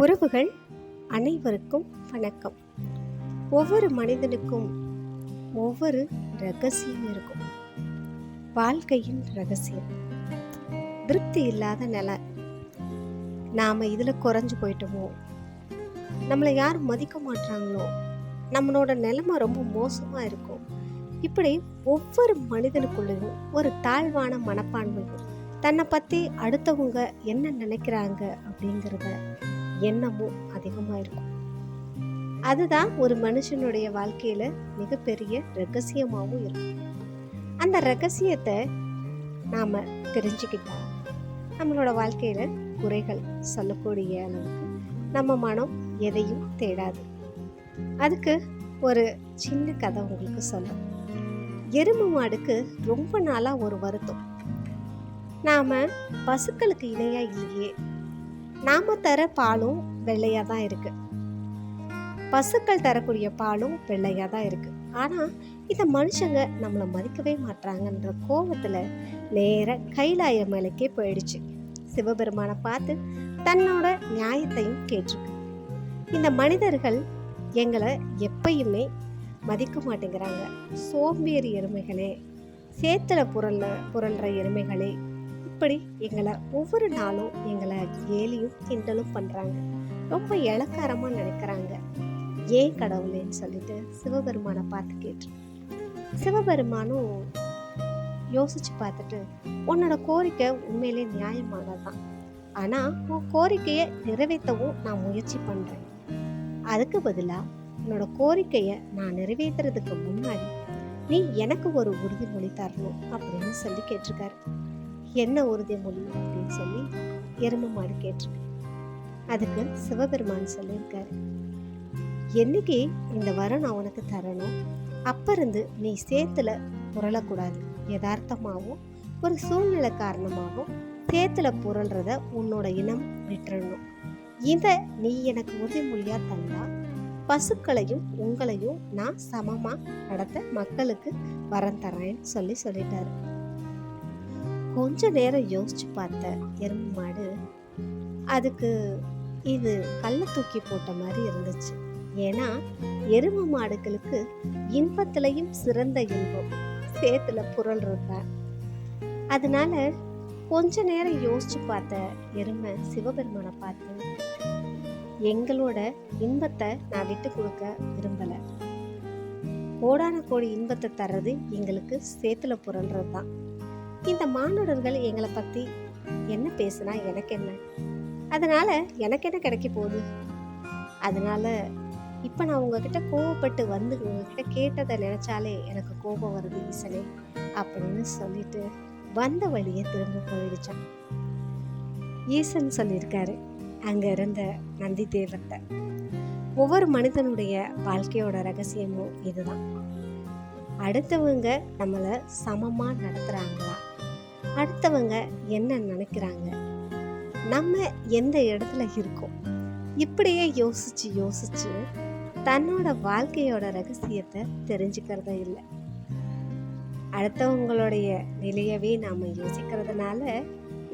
உறவுகள் அனைவருக்கும் வணக்கம். ஒவ்வொரு மனிதனுக்கும் ஒவ்வொரு ரகசியம் இருக்கும். வாழ்க்கையின் ரகசியம். திருப்தி இல்லாத நிலை. நாம் இதில் குறைஞ்சு போயிட்டோமோ? நம்மளை யாரும் மதிக்க மாட்டாங்களோ நம்மளோட நிலைமை ரொம்ப மோசமாக இருக்கும் இப்படி ஒவ்வொரு மனிதனுக்குள்ளேயும் ஒரு தாழ்வான மனப்பான்மை தன்னை பற்றி அடுத்தவங்க என்ன நினைக்கிறாங்க அப்படிங்கிறத எண்ணமும் அதிகமாக இருக்கும் அதுதான் ஒரு மனுஷனுடைய வாழ்க்கையில் மிகப்பெரிய ரகசியமாகவும் இருக்கும். அந்த ரகசியத்தை நாம் தெரிஞ்சுக்கிட்டா நம்மளோட வாழ்க்கையில் குறைகள் சொல்லக்கூடிய அளவுக்கு நம்ம மனம் எதையும் தேடாது. அதுக்கு ஒரு சின்ன கதை உங்களுக்கு சொல்லும் எருமை மாடுக்கு ரொம்ப நாளாக ஒரு வருத்தம். நாம் பசுக்களுக்கு இணையாக இல்லையே நாம தர பாலும் வெள்ளையாக தான் இருக்கு. பசுக்கள் தரக்கூடிய பாலும் வெள்ளையாக தான் இருக்கு. ஆனால் இந்த மனுஷங்க நம்மளை மதிக்கவே மாட்டாங்கன்ற கோபத்தில் நேர கைலாய மலைக்கே போயிடுச்சு. சிவபெருமானை பார்த்து தன்னோட நியாயத்தையும் கேட்டிருக்கு. இந்த மனிதர்கள் எங்களை எப்பயுமே மதிக்க மாட்டேங்கிறாங்க. சோம்பேறி எருமைகளே சேத்துல புரள புரள்ற எருமைகளே இப்படி எங்களை ஒவ்வொரு நாளும் எங்களை கேலியும் கிண்டலும் பண்ணுறாங்க ரொம்ப இளக்காரமாக நினைக்கிறாங்க. ஏன் கடவுளேன்னு சொல்லிட்டு சிவபெருமானை பார்த்து கேட்டு சிவபெருமானும் யோசிச்சு பார்த்துட்டு உன்னோட கோரிக்கை உண்மையிலே நியாயமானது தான் ஆனால் உன் கோரிக்கையை நிறைவேற்றவும் நான் முயற்சி பண்ணுறேன் அதுக்கு பதிலாக உன்னோட கோரிக்கையை நான் நிறைவேற்றுறதுக்கு முன்னாடி நீ எனக்கு ஒரு உறுதிமொழி தரணும் அப்படின்னு சொல்லி கேட்டிருக்காரு. என்ன உறுதிமொழி அப்படின்னு சொல்லி எருமை மாடு கேட்டிருக்கு. அதுக்கு சிவபெருமான் சொல்லியிருக்காரு. என்னைக்கு இந்த வரம் நான் உனக்கு தரணும்? அப்போ இருந்து நீ சேத்துல புரளக்கூடாது. யதார்த்தமாகவும் ஒரு சூழ்நிலை காரணமாகவும் சேத்துல புரள்றத உன்னோட இனம் விட்டுறணும். இதை நீ எனக்கு உறுதிமொழியாக தந்தா பசுக்களையும் உங்களையும் நான் சமமாக நடத்த மக்களுக்கு வரம் தரேன்னு சொல்லி சொல்லிட்டாரு. கொஞ்ச நேரம் யோசிச்சு பார்த்த எறும்பு மாடு. அதுக்கு இது கல்லை தூக்கி போட்ட மாதிரி இருந்துச்சு. ஏன்னா எருமை மாடுகளுக்கு இன்பத்திலையும் சிறந்த இன்பம். சேத்துல புரள் தான் அதனால கொஞ்ச நேரம் யோசிச்சு பார்த்த எருமை சிவபெருமானை பார்த்து எங்களோட இன்பத்தை நான் விட்டு கொடுக்க விரும்பலை. கோடான கோடி இன்பத்தை தர்றது எங்களுக்கு சேத்துல புரள்றது தான் இந்த மானுடர்கள் எங்களை பற்றி என்ன பேசுனா எனக்கு என்ன? அதனால் எனக்கு என்ன கிடைக்க போகுது? அதனால் இப்போ நான் உங்ககிட்ட கோவப்பட்டு வந்து உங்ககிட்ட கேட்டதை நினச்சாலே எனக்கு கோபம் வருது ஈசனே அப்படின்னு சொல்லிட்டு வந்த வழியை திரும்ப போயிடுச்சான். ஈசன் சொல்லியிருக்காரு அங்கே இருந்த நந்தி தேவத்தை ஒவ்வொரு மனிதனுடைய வாழ்க்கையோட ரகசியமும் இதுதான். அடுத்தவங்க நம்மளை சமமாக நடத்துகிறாங்களா அடுத்தவங்க என்ன நினைக்கிறாங்க? நம்ம எந்த இடத்துல இருக்கோம்? இப்படியே யோசித்து யோசித்து தன்னோட வாழ்க்கையோட ரகசியத்தை தெரிஞ்சுக்கிறதே இல்லை. அடுத்தவங்களுடைய நிலையவே நாம் யோசிக்கிறதுனால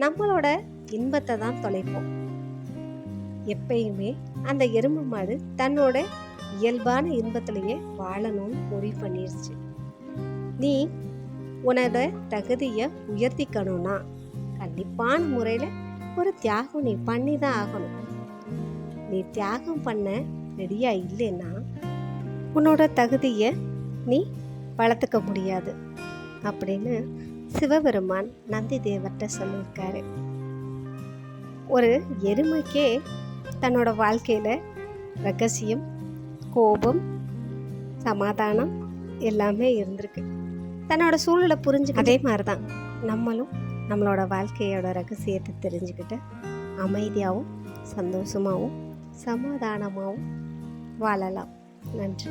நம்மளோட இன்பத்தை தான் தொலைப்போம். எப்பயுமே அந்த எறும்பு மாடு தன்னோட இயல்பான இன்பத்திலேயே வாழணும்னு முடிவு பண்ணிருச்சு. நீ உன்னோட தகுதியை உயர்த்திக்கணும்னா கண்டிப்பான முறையில் ஒரு தியாகம் நீ பண்ணி தான் ஆகணும். நீ தியாகம் பண்ண ரெடியாக இல்லைன்னா உன்னோட தகுதியை நீ வளர்த்துக்க முடியாது அப்படின்னு சிவபெருமான் நந்தி தேவர்கிட்ட சொல்லியிருக்காரு. ஒரு எருமைக்கே தன்னோட வாழ்க்கையில் ரகசியம் கோபம் சமாதானம் எல்லாமே இருந்திருக்கு. தன்னோட சூழலை புரிஞ்சு அதே மாதிரி தான் நம்மளும் நம்மளோட வாழ்க்கையோட ரகசியத்தை தெரிஞ்சுக்கிட்டு அமைதியாகவும் சந்தோஷமாகவும் சமாதானமாகவும் வாழலாம். நன்றி.